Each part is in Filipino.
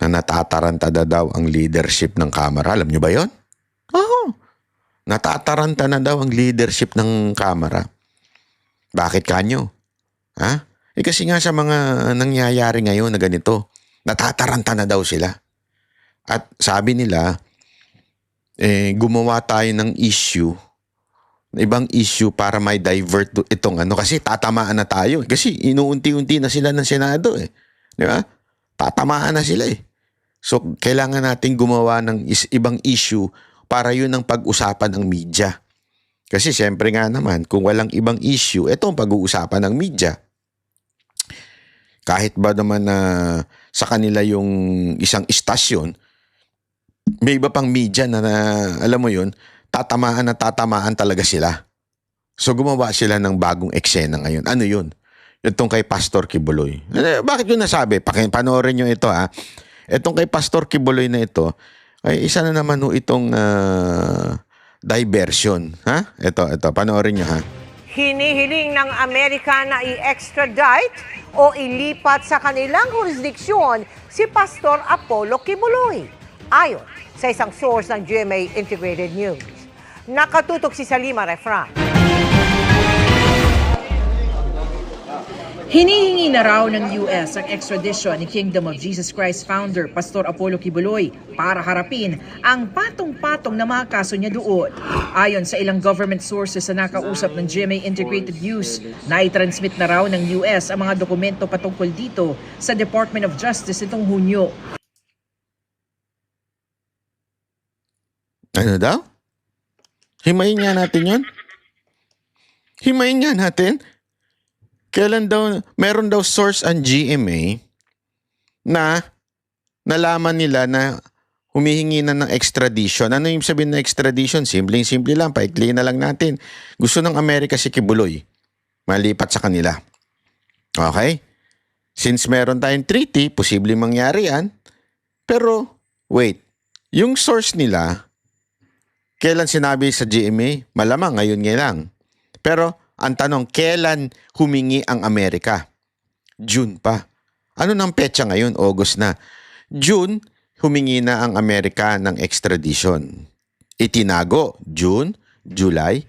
na natataranta na daw ang leadership ng Kamara. Alam nyo ba yon? Oo. Natataranta na daw ang leadership ng Kamara. Bakit kanyo? Ha? Eh kasi nga sa mga nangyayari ngayon na ganito, natataranta na daw sila. At sabi nila, eh, gumawa tayo ng issue, ibang issue para may divert to- itong ano. Kasi tatamaan na tayo. Kasi inuunti-unti na sila ng Senado eh. Di ba? Tatamaan na sila eh. So, kailangan natin gumawa ng is- ibang issue para yun ang pag-usapan ng media. Kasi siyempre nga naman, kung walang ibang issue, ito ang pag-uusapan ng media. Kahit ba naman na sa kanila yung isang istasyon, may iba pang media na, na alam mo yun, tatamaan na tatamaan talaga sila. So gumawa sila ng bagong eksena ngayon. Ano yun? Itong kay Pastor Kibuloy. Eh, bakit yun nasabi? Pakin, panoorin nyo ito ha. Itong kay Pastor Kibuloy na ito, ay isa na naman ho itong ah, diversion. Ha? Ito, ito. Panoorin nyo ha. Hinihiling ng Amerika na i-extradite o ilipat sa kanilang jurisdiksyon si Pastor Apollo Kibuloy. Ayon sa isang source ng GMA Integrated News. Nakatutok si Salima Refran. Hinihingi na raw ng US ang extradition ni Kingdom of Jesus Christ founder Pastor Apollo Kibuloy para harapin ang patong-patong na mga kaso niya doon. Ayon sa ilang government sources na nakausap ng GMA Integrated News, naitransmit na raw ng US ang mga dokumento patungkol dito sa Department of Justice itong Hunyo. Ano daw? Himayin nga natin yun? Himayin nga natin? Kailan daw, meron daw source ang GMA na nalaman nila na humihingi na ng extradition. Ano yung sabihin ng extradition? Simpleng-simple lang, paikli na lang natin. Gusto ng Amerika si Kibuloy. Malipat sa kanila. Okay? Since meron tayong treaty, posibleng mangyari yan. Pero, wait. Yung source nila, kailan sinabi sa GMA? Malamang ngayon nga lang. Pero ang tanong, kailan humingi ang Amerika? June pa. Ano nang petsa ngayon? August na. June, humingi na ang Amerika ng extradition. Itinago, June, July,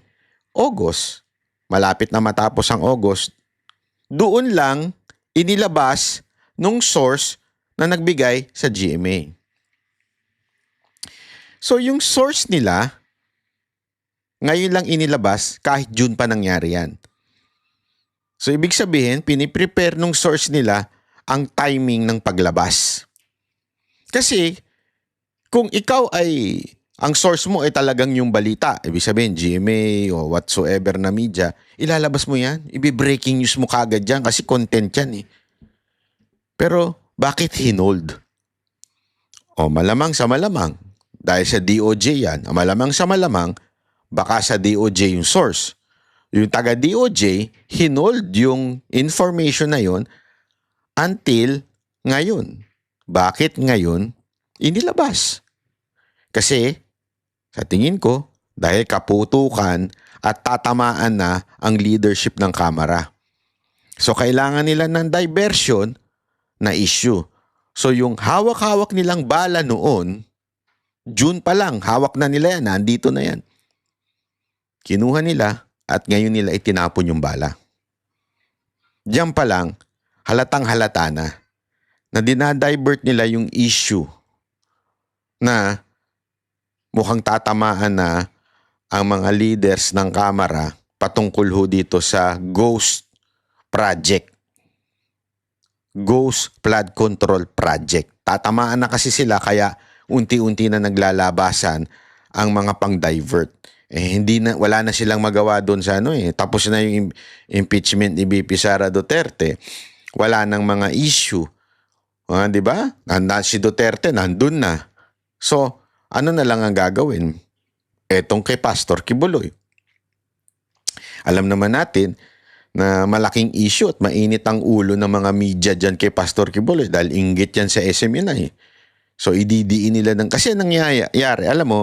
August. Malapit na matapos ang August. Doon lang inilabas nung source na nagbigay sa GMA. So yung source nila, ngayon lang inilabas kahit June pa nangyari yan. So ibig sabihin, piniprepare nung source nila ang timing ng paglabas. Kasi kung ikaw ay ang source mo ay talagang yung balita, ibig sabihin GMA o whatsoever na media, ilalabas mo yan. Ibi-breaking news mo kagad yan kasi content yan eh. Pero bakit hinold? O malamang sa malamang, dahil sa DOJ yan, malamang sa malamang, baka sa DOJ yung source. Yung taga DOJ, hinold yung information na yon until ngayon. Bakit ngayon inilabas? Kasi sa tingin ko, dahil kaputukan at tatamaan na ang leadership ng Kamara. So kailangan nila ng diversion na issue. So yung hawak-hawak nilang bala noon, June pa lang, hawak na nila yan, nandito na yan. Kinuha nila at ngayon nila itinapon yung bala. Diyan pa lang, halatang halata na na dinadivert nila yung issue na mukhang tatamaan na ang mga leaders ng Kamara patungkol ho dito sa Ghost Project. Ghost Flood Control Project. Tatamaan na kasi sila kaya unti-unti na naglalabasan ang mga pang-divert. Eh, hindi na, wala na silang magawa doon sa ano eh. Tapos na yung im- impeachment ni BP Sara Duterte. Wala nang mga issue. Ah, di ba? Nanda si Duterte, nandun na. So, ano na lang ang gagawin? Etong kay Pastor Kibuloy. Alam naman natin na malaking issue at mainit ang ulo ng mga media dyan kay Pastor Kibuloy dahil inggit yan sa SMU na eh. So, ididiin nila ng... Kasi nangyayari, alam mo,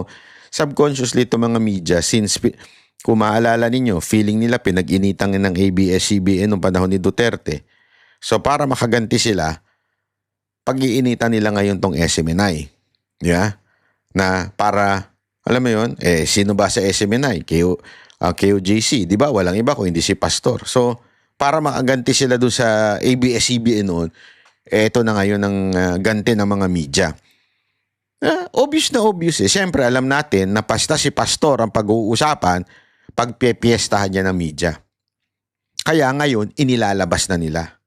subconsciously ito mga media, since kung maalala ninyo, feeling nila pinag-initan ng ABS-CBN noong panahon ni Duterte. So, para makaganti sila, pag-iinitan nila ngayon tong SMNI. Yeah? Na para, alam mo yon eh, sino ba sa SMNI? KO, ah, KOJC, di ba? Walang iba kung hindi si Pastor. So, para makaganti sila doon sa ABS-CBN noon, ito na ngayon ang ah, ganti ng mga media. Ah, obvious na obvious eh. Siyempre, alam natin na basta si Pastor ang pag-uusapan, pagpepiestahan niya ng media. Kaya ngayon, inilalabas na nila.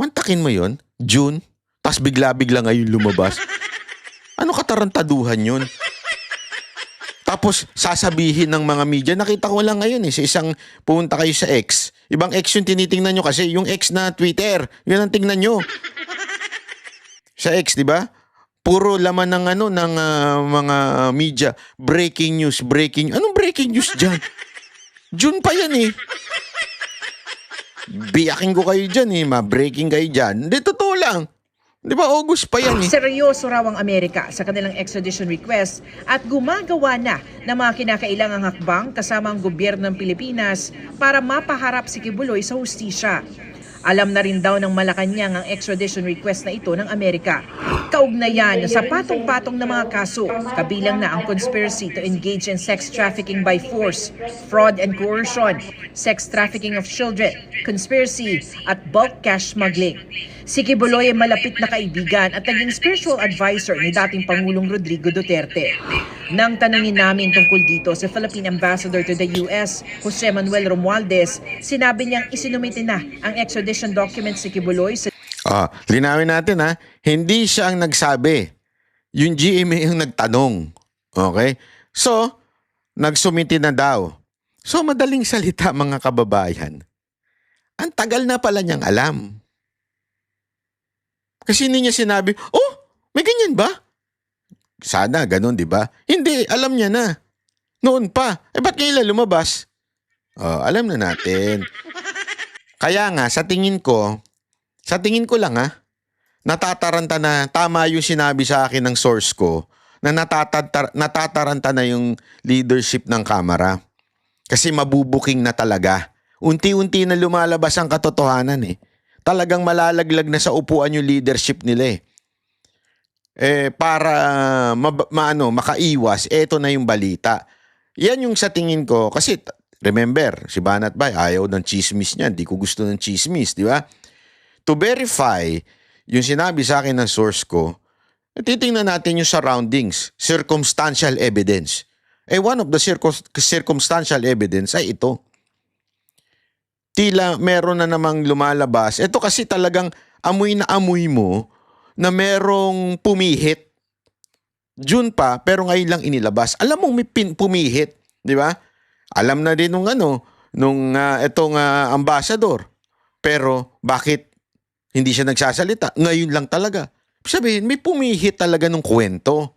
Mantakin mo yon June, tas bigla-bigla ngayon lumabas. Ano katarantaduhan yun? Tapos sasabihin ng mga media, nakita ko lang ngayon eh, sa isang pumunta kayo sa X. Ibang X yung tinitingnan nyo kasi yung X na Twitter, yun ang tingnan nyo. Sa X, di ba? Puro laman ng ano ng ah, mga media, breaking news, breaking. Anong breaking news diyan? June pa yan eh. Biyakin ko kayo dyan eh, ma-breaking kayo dyan. Hindi, totoo lang. Di ba, August pa yan eh. Seryoso raw ang Amerika sa kanilang extradition request at gumagawa na ng mga kinakailangang hakbang kasama ang gobyerno ng Pilipinas para mapaharap si Kibuloy sa hustisya. Alam na rin daw ng Malacanang ang extradition request na ito ng Amerika. Kaugnayan sa patong-patong na mga kaso, kabilang na ang conspiracy to engage in sex trafficking by force, fraud and coercion, sex trafficking of children, conspiracy, at bulk cash smuggling. Si Kibuloy ay malapit na kaibigan at naging spiritual advisor ni dating Pangulong Rodrigo Duterte. Nang tanungin namin tungkol dito sa Philippine Ambassador to the US, Jose Manuel Romualdez, sinabi niyang isinumite na ang extradition documents si Kibuloy sa Ah, linawin natin ha. Hindi siya ang nagsabi. Yung GMA yung nagtanong. Okay? So, nagsumiti na daw. So, madaling salita mga kababayan. Ang tagal na pala niyang alam. Kasi hindi niya sinabi, oh, may ganyan ba? Sana, ganun, di ba? Hindi, alam niya na. Noon pa. Eh, ba't ngayon lumabas? Oh, alam na natin. Kaya nga, sa tingin ko, sa tingin ko lang ha, natataranta na, tama yung sinabi sa akin ng source ko, na natatar, natataranta na yung leadership ng Kamara. Kasi mabubuking na talaga. Unti-unti na lumalabas ang katotohanan eh. Talagang malalaglag na sa upuan yung leadership nila eh. Eh, para ma- maano, makaiwas, eto na yung balita. Yan yung sa tingin ko, kasi remember, si Banat Bay ayaw ng chismis niya, hindi ko gusto ng chismis, di ba? To verify yung sinabi sa akin ng source ko, eh, titingnan natin yung surroundings, circumstantial evidence. Eh, one of the circum- circumstantial evidence ay ito. Tila meron na namang lumalabas. Ito kasi talagang amoy na amoy mo na merong pumihit. June pa, pero ngayon lang inilabas. Alam mo may pin, pumihit, di ba? Alam na din nung ano, nung ah, etong ah, ambassador. Pero bakit hindi siya nagsasalita? Ngayon lang talaga. Sabihin, may pumihit talaga nung kwento.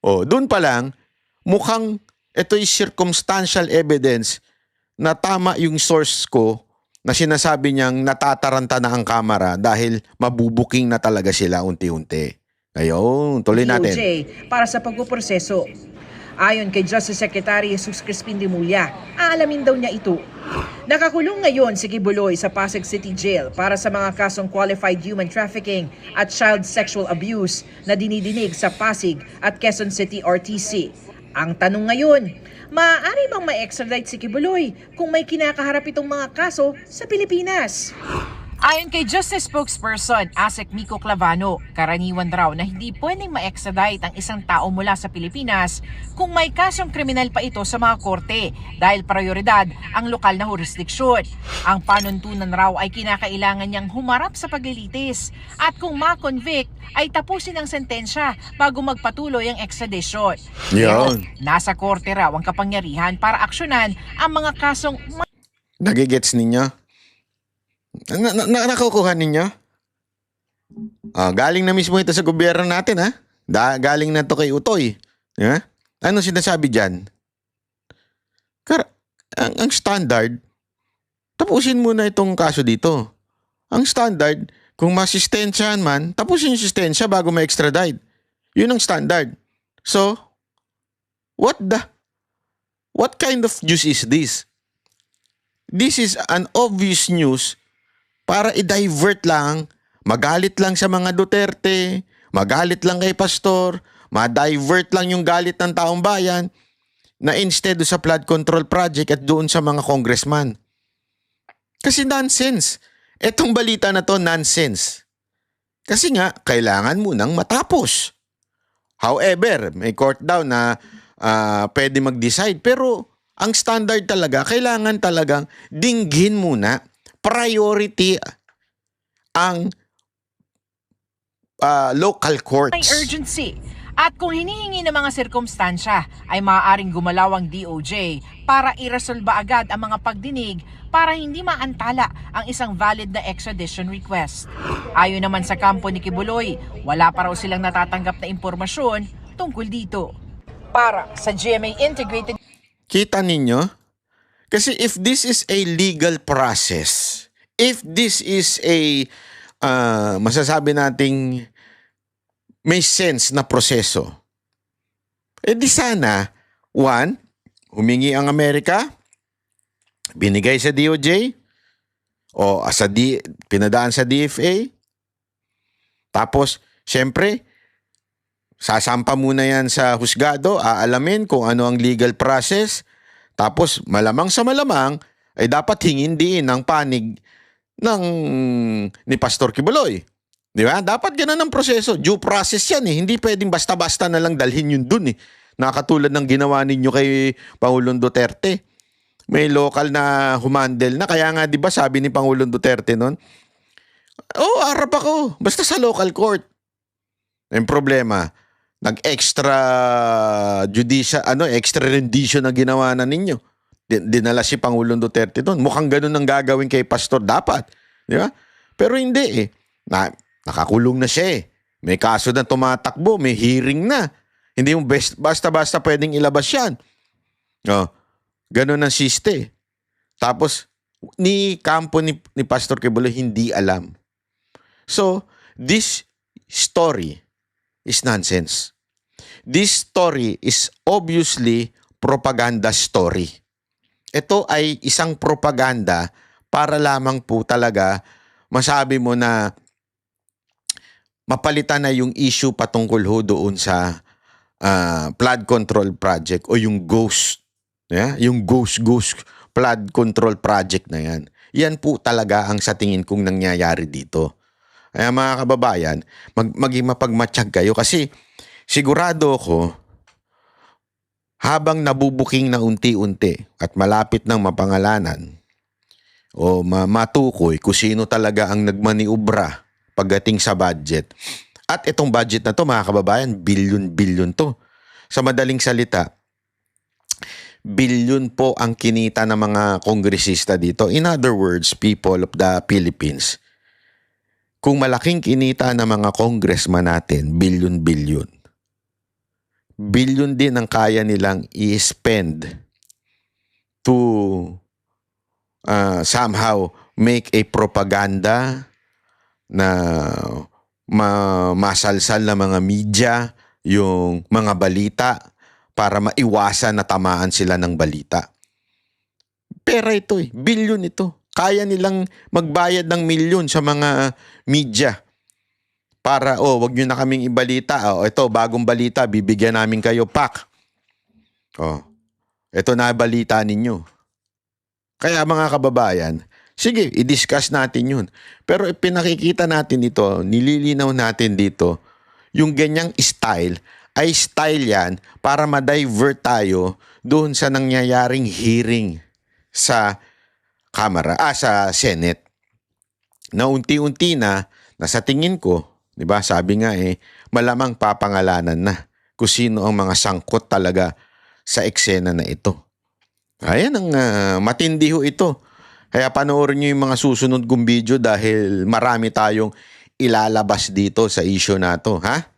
O, doon pa lang, mukhang ito is circumstantial evidence na tama yung source ko na sinasabi niyang natataranta na ang kamera dahil mabubuking na talaga sila unti-unti. Ayun, tuloy natin. DOJ para sa pagpuproseso. Ayon kay Justice Secretary Jesus Crispin Dimulya, aalamin daw niya ito. Nakakulong ngayon si Kibuloy sa Pasig City Jail para sa mga kasong qualified human trafficking at child sexual abuse na dinidinig sa Pasig at Quezon City RTC. Ang tanong ngayon, maaari bang ma-extradite si Kibuloy kung may kinakaharap itong mga kaso sa Pilipinas? Ayon kay Justice Spokesperson Asek Miko Clavano, karaniwan raw na hindi pwedeng ma-extradite ang isang tao mula sa Pilipinas kung may kasong kriminal pa ito sa mga korte dahil prioridad ang lokal na jurisdiksyon. Ang panuntunan raw ay kinakailangan niyang humarap sa paglilitis at kung ma-convict ay tapusin ang sentensya bago magpatuloy ang extradition. Yun. Nasa korte raw ang kapangyarihan para aksyonan ang mga kasong Nagigets ninyo? Na, na, na, nakukuha ninyo? Ah, galing na mismo ito sa gobyerno natin ha. Da, galing na to kay Utoy. Ha? Ano sinasabi diyan? Kar ang, ang standard, tapusin mo na itong kaso dito. Ang standard, kung masistensyahan man, tapusin yung sistensya bago ma-extradite. Yun ang standard. So, what the, what kind of news is this? This is an obvious news para i-divert lang magalit lang sa mga Duterte, magalit lang kay pastor, ma-divert lang yung galit ng taong bayan na instead sa flood control project at doon sa mga congressman. Kasi nonsense. Etong balita na to, nonsense. Kasi nga, kailangan mo nang matapos. However, may court daw na ah, pwede mag-decide. Pero ang standard talaga, kailangan talagang dinggin muna. Priority ang ah, local May courts. urgency. At kung hinihingi ng mga sirkumstansya ay maaaring gumalaw ang DOJ para iresolba agad ang mga pagdinig para hindi maantala ang isang valid na extradition request. Ayon naman sa kampo ni Kibuloy, wala pa raw silang natatanggap na impormasyon tungkol dito. Para sa GMA Integrated Kita ninyo? Kasi if this is a legal process, if this is a ah, masasabi nating may sense na proseso, eh di sana, one, humingi ang Amerika, binigay sa DOJ, o sa D, pinadaan sa DFA, tapos, syempre, sasampa muna yan sa husgado, aalamin kung ano ang legal process, tapos malamang sa malamang ay dapat hingin din ng panig ng ni Pastor Kibuloy. Di ba? Dapat ganun ang proseso. Due process yan eh. Hindi pwedeng basta-basta na lang dalhin yun dun eh. Nakatulad ng ginawa ninyo kay Pangulong Duterte. May local na humandel na. Kaya nga di ba sabi ni Pangulong Duterte noon, Oh, harap ako. Basta sa local court. Yung problema, nag-extra judicial, ano, extra rendition na ginawa na ninyo. Din- Dinala si Pangulong Duterte doon. Mukhang ganun ang gagawin kay Pastor dapat. Di ba? Pero hindi eh. Na, nakakulong na siya eh. May kaso na tumatakbo, may hearing na. Hindi mo best, basta-basta pwedeng ilabas yan. Oh, ganun ang siste. Tapos, ni kampo ni, ni Pastor Kibuloy hindi alam. So, this story is nonsense. This story is obviously propaganda story. Ito ay isang propaganda para lamang po talaga masabi mo na mapalitan na yung issue patungkol ho doon sa ah, flood control project o yung ghost. Yeah? Yung ghost ghost flood control project na yan. Yan po talaga ang sa tingin kong nangyayari dito. Kaya mga kababayan, mag, maging mapagmatsyag kayo kasi sigurado ako habang nabubuking na unti-unti at malapit ng mapangalanan o ma- matukoy kung sino talaga ang nagmaniubra pagdating sa budget. At itong budget na to mga kababayan, bilyon-bilyon to. Sa madaling salita, bilyon po ang kinita ng mga kongresista dito. In other words, people of the Philippines, kung malaking kinita ng mga congressman natin, bilyon-bilyon, bilyon din ang kaya nilang i-spend to uh, somehow make a propaganda na ma- masalsal na mga media yung mga balita para maiwasan na tamaan sila ng balita. Pera ito eh, bilyon ito. Kaya nilang magbayad ng milyon sa mga media para, oh, wag nyo na kaming ibalita. Oh, ito, bagong balita, bibigyan namin kayo pak. Oh, ito na balita ninyo. Kaya mga kababayan, sige, i-discuss natin yun. Pero pinakikita natin ito, nililinaw natin dito, yung ganyang style ay style yan para ma-divert tayo doon sa nangyayaring hearing sa Kamara, ah, sa Senate. Na unti-unti na, na sa tingin ko, di ba, sabi nga eh, malamang papangalanan na kung sino ang mga sangkot talaga sa eksena na ito. Ayan ang ah, matindi ho ito. Kaya panoorin nyo yung mga susunod kong video dahil marami tayong ilalabas dito sa issue na to, ha?